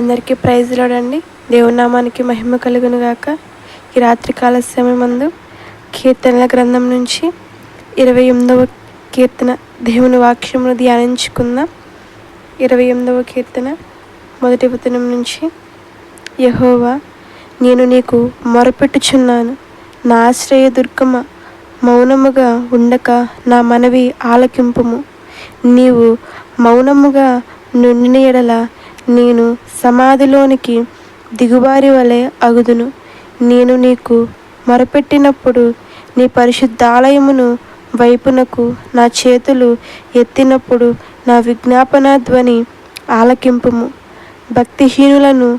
అందరికీ ప్రైజ్ లోడండి. నామానికి మహిమ కలుగును గాక. ఈ రాత్రికాల సమయమందు కీర్తనల గ్రంథం నుంచి ఇరవై ఎనిమిదవ కీర్తన దేవుని వాక్యమును ధ్యానించుకుందాం. ఇరవై ఎనిమిదవ కీర్తన మొదటి వచనం నుంచి యహోవా నేను నీకు మొరపెట్టుచున్నాను. నా ఆశ్రయ దుర్గమ మౌనముగా ఉండక నా మనవి ఆలకింపుము. నీవు మౌనముగా నుండిన ఎడల నేను సమాధిలోనికి దిగుబారి వలె అగుదును. నేను నీకు మొరపెట్టినప్పుడు నీ పరిశుద్ధాలయమును వైపునకు నా చేతులు ఎత్తినప్పుడు నా విజ్ఞాపన ధ్వని ఆలకింపుము. భక్తిహీనులను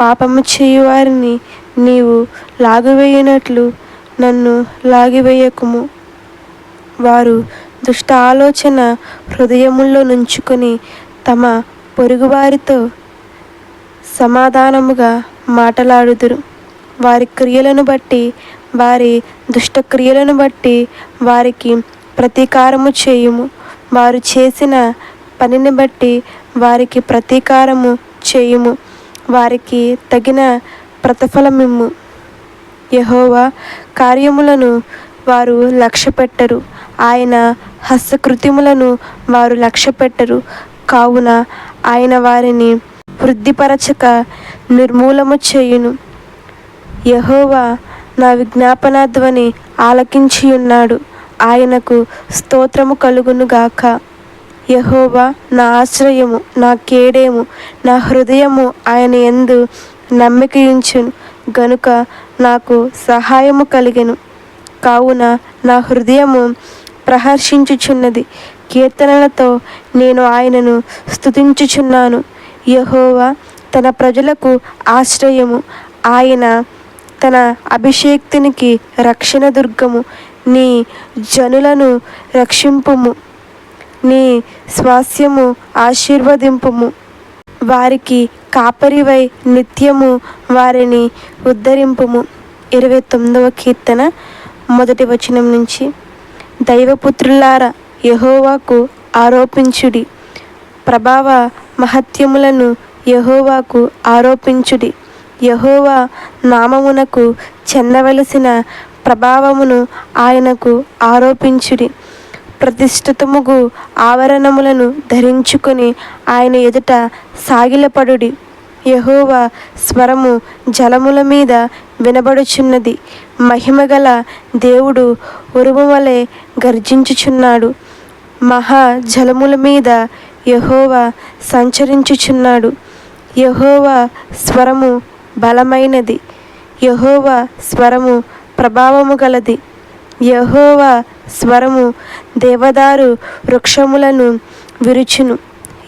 పాపము చేయువారిని నీవు లాగివేయనట్లు నన్ను లాగివేయకుము. వారు దుష్ట ఆలోచన హృదయముల్లో నుంచుకొని తమ పొరుగువారితో సమాధానముగా మాటలాడుదురు. వారి క్రియలను బట్టి వారి దుష్టక్రియలను బట్టి వారికి ప్రతీకారము చేయుము. వారు చేసిన పనిని బట్టి వారికి ప్రతీకారము చేయుము. వారికి తగిన ప్రతిఫలమిమ్ము. యహోవా కార్యములను వారు లక్ష్య పెట్టరు ఆయన హస్తకృత్యములను వారు లక్ష్య పెట్టరు కావున ఆయన వారిని వృద్ధిపరచక నిర్మూలము చేయును. యహోవా నా విజ్ఞాపన ధ్వని ఆలకించి ఉన్నాడు ఆయనకు స్తోత్రము కలుగును గాక. యహోవా నా ఆశ్రయము నా కేడేము నా హృదయము ఆయన ఎందు నమ్మికయించును. గనుక నాకు సహాయము కలిగెను. కావున నా హృదయము ప్రహర్షించుచున్నది. కీర్తనలతో నేను ఆయనను స్తుతించుచున్నాను. యహోవా తన ప్రజలకు ఆశ్రయము. ఆయన తన అభిషేక్తునికి రక్షణ దుర్గము. నీ జనులను రక్షింపుము. నీ స్వాస్యము ఆశీర్వదింపుము. వారికి కాపరివై నిత్యము వారిని ఉద్ధరింపుము. ఇరవై తొమ్మిదవ కీర్తన మొదటి వచనం నుంచి. దైవపుత్రులారా యహోవాకు ఆరోపించుడి. ప్రభావ మహత్యములను యహోవాకు ఆరోపించుడి. యహోవా నామమునకు చెందవలసిన ప్రభావమును ఆయనకు ఆరోపించుడి. ప్రతిష్ఠితముగు ఆవరణములను ధరించుకొని ఆయన ఎదుట సాగిలపడుడి. యహోవా స్వరము జలముల మీద వినబడుచున్నది. మహిమగల దేవుడు ఉరుము వలె గర్జించుచున్నాడు. మహా జలముల మీద యహోవా సంచరించుచున్నాడు. యహోవా స్వరము బలమైనది. యహోవా స్వరము ప్రభావము గలది. యహోవా స్వరము దేవదారు వృక్షములను విరుచును.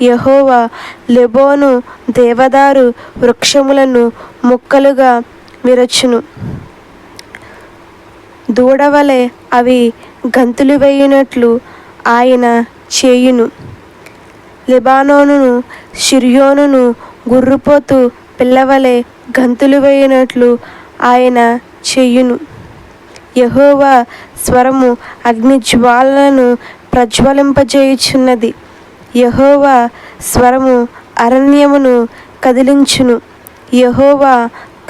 యహోవా లెబోను దేవదారు వృక్షములను ముక్కలుగా విరచును. దూడవలే అవి గంతులు వేయునట్లు ఆయన చేయును. లెబానోనును షిర్యోనును గుర్రుపోతు పిల్లవలే గంతులు వేయునట్లు ఆయన చెయ్యును యహోవా స్వరము అగ్ని జ్వాలలను ప్రజ్వలింపజేయుచున్నది. యహోవా స్వరము అరణ్యమును కదిలించును. యహోవా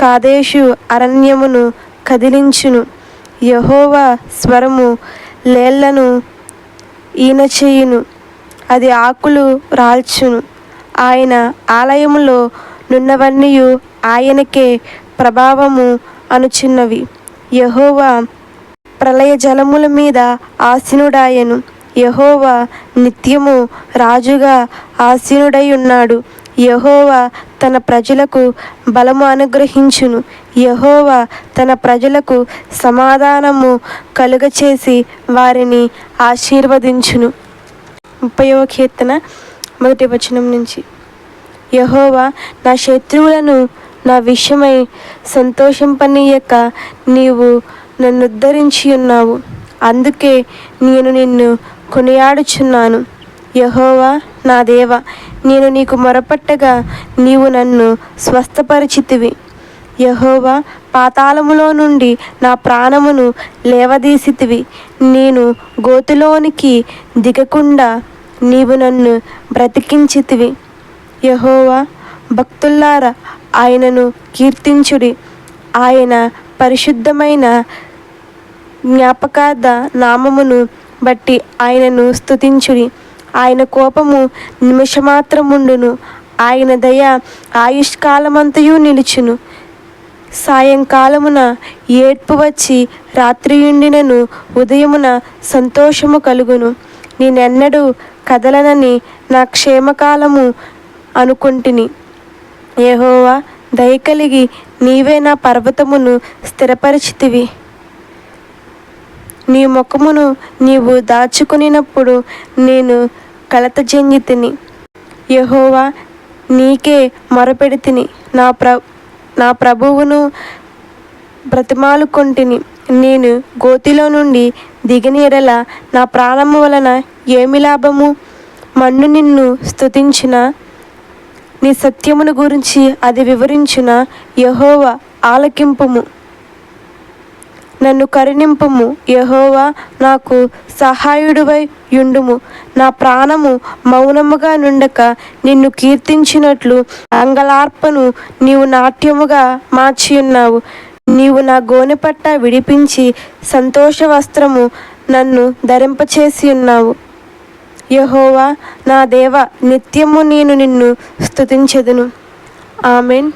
కాదేశు అరణ్యమును కదిలించును. యహోవా స్వరము లేళ్ళను ఈన చేయును. అది ఆకులు రాల్చును. ఆయన ఆలయములో నున్నవన్నీ ఆయనకే ప్రభావము అనుచున్నవి. యహోవా ప్రళయ జలముల మీద ఆసీనుడాయను. యహోవా నిత్యము రాజుగా ఆసీనుడై ఉన్నాడు. యహోవా తన ప్రజలకు బలము అనుగ్రహించును. యహోవా తన ప్రజలకు సమాధానము కలుగచేసి వారిని ఆశీర్వదించును. ముప్పయో కీర్తన మొదటి వచనం నుంచి. యహోవా నా శత్రువులను నా విషయమై సంతోషింపనీయక నీవు నన్ను ఉద్ధరించి ఉన్నావు. అందుకే నేను నిన్ను కొనియాడుచున్నాను. యహోవా నా దేవ నేను నీకు మొరపట్టగా నీవు నన్ను స్వస్థపరిచితివి. యహోవా పాతాళములో నుండి నా ప్రాణమును లేవదీసితివి. నేను గోతులోనికి దిగకుండా నీవు నన్ను బ్రతికించితివి. యహోవా భక్తుల్లార ఆయనను కీర్తించుడి. ఆయన పరిశుద్ధమైన జ్ఞాపకార్థ నామమును బట్టి ఆయనను స్తుతించుడి. ఆయన కోపము నిమిషమాత్రముండును. ఆయన దయ ఆయుష్కాలమంతయు నిలుచును. సాయంకాలమున ఏడ్పు వచ్చి రాత్రియుండినను ఉదయమున సంతోషము కలుగును. నేనెన్నడూ కదలనని నా క్షేమకాలము అనుకుంటుని. ఏహోవా దయ కలిగి నీవే నా పర్వతమును స్థిరపరిచితివి. నీ ముఖమును నీవు దాచుకునినప్పుడు నేను కలత చెందితిని యహోవా నీకే మొరపెడితిని. నా ప్ర నా ప్రభువును బ్రతిమాలుకొంటిని. నేను గోతిలో నుండి దిగనీరల నా ప్రాణము వలన ఏమి లాభము? మన్ను నిన్ను స్తుతించిన? నీ సత్యమును గురించి అది వివరించిన? యహోవ ఆలకింపుము. నన్ను కరుణింపుము. యహోవా నాకు సహాయుడువై యుండుము. నా ప్రాణము మౌనముగా నుండక నిన్ను కీర్తించినట్లు అంగలార్పను నీవు నాట్యముగా మార్చి ఉన్నావు. నీవు నా గోనెపట్ట విడిపించి సంతోష వస్త్రము నన్ను ధరింపచేసి ఉన్నావు. యహోవా నా దేవ నిత్యము నేను నిన్ను స్తుతించెదను. ఆమెన్.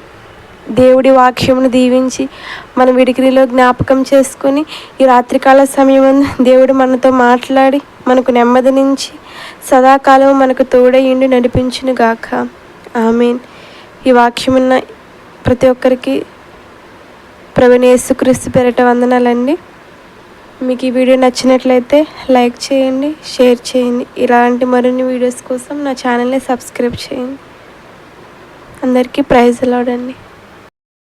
దేవుడి వాక్యమును దీవించి మన విడికిరిలో జ్ఞాపకం చేసుకొని ఈ రాత్రికాల సమయం దేవుడు మనతో మాట్లాడి మనకు నెమ్మది నుంచి సదాకాలం మనకు తోడయిండి నడిపించును గాక ఆమెన్. ఈ వాక్యమున్న ప్రతి ఒక్కరికి ప్రవీణ పెరట వందనాలండి. మీకు ఈ వీడియో నచ్చినట్లయితే లైక్ చేయండి షేర్ చేయండి. ఇలాంటి మరిన్ని వీడియోస్ కోసం నా ఛానల్ని సబ్స్క్రైబ్ చేయండి. అందరికీ ప్రైజ్ అలాడండి